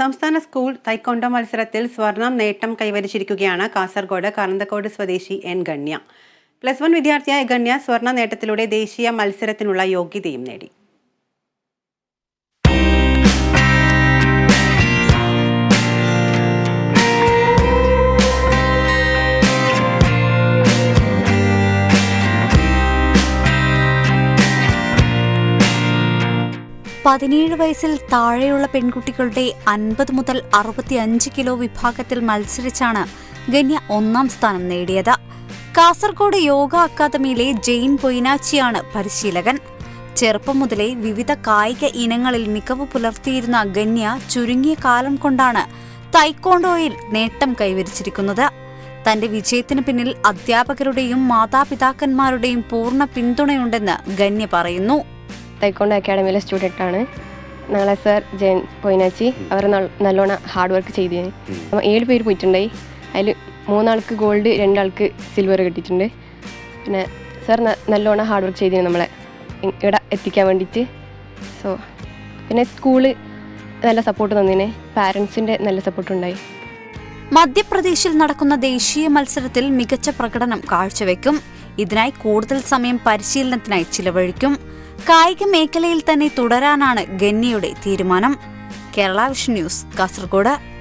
സംസ്ഥാന സ്കൂൾ തൈക്കൊണ്ടോ മത്സരത്തിൽ സ്വർണം നേട്ടം കൈവരിച്ചിരിക്കുകയാണ് കാസർഗോഡ് കറന്തക്കോട് സ്വദേശി എൻ ഗണ്യ. പ്ലസ് വൺ വിദ്യാർത്ഥിയായ ഗണ്യ സ്വർണ നേട്ടത്തിലൂടെ ദേശീയ മത്സരത്തിനുള്ള യോഗ്യതയും നേടി. പതിനേഴ് വയസ്സിൽ താഴെയുള്ള പെൺകുട്ടികളുടെ അൻപത് മുതൽ അറുപത്തിയഞ്ച് കിലോ വിഭാഗത്തിൽ മത്സരിച്ചാണ് ഗന്യ ഒന്നാം സ്ഥാനം നേടിയത്. കാസർഗോഡ് യോഗ അക്കാദമിയിലെ ജെയിൻ പൊയിനാച്ചിയാണ് പരിശീലകൻ. ചെറുപ്പം മുതലേ വിവിധ കായിക ഇനങ്ങളിൽ മികവ് പുലർത്തിയിരുന്ന ഗന്യ ചുരുങ്ങിയ കാലം കൊണ്ടാണ് തൈക്കോണ്ടോയിൽ നേട്ടം കൈവരിച്ചിരിക്കുന്നത്. തന്റെ വിജയത്തിന് പിന്നിൽ അധ്യാപകരുടെയും മാതാപിതാക്കന്മാരുടെയും പൂർണ പിന്തുണയുണ്ടെന്ന് ഗന്യ പറയുന്നു. തൈക്കോണ്ട അക്കാഡമിയിലെ സ്റ്റുഡന്റ് ആണ്. ഞങ്ങളെ സർ ജയൻ പൊയിനാച്ചി അവർ നല്ലോണം ഹാർഡ് വർക്ക് ചെയ്തിരുന്നു അപ്പം ഏഴ് പേര് പോയിട്ടുണ്ടായി. അതിൽ മൂന്നാൾക്ക് ഗോൾഡ് രണ്ടാൾക്ക് സിൽവർ കിട്ടിയിട്ടുണ്ട്. പിന്നെ സർ നല്ലോണം ഹാർഡ് വർക്ക് ചെയ്തിരുന്നു നമ്മളെ. ഇവിടെ എത്തിക്കാൻ വേണ്ടിയിട്ട്. സോ പിന്നെ സ്കൂൾ നല്ല സപ്പോർട്ട് തന്നിനെ. പാരൻസിന്റെ നല്ല സപ്പോർട്ട് ഉണ്ടായി. മധ്യപ്രദേശിൽ നടക്കുന്ന ദേശീയ മത്സരത്തിൽ മികച്ച പ്രകടനം കാഴ്ചവെക്കും. ഇതിനായി കൂടുതൽ സമയം പരിശീലനത്തിനായി ചിലവഴിക്കും. കായിക മേഖലയിൽ തന്നെ തുടരാനാണ് ഗന്നിയുടെ തീരുമാനം. Kerala vision news Kasaragod.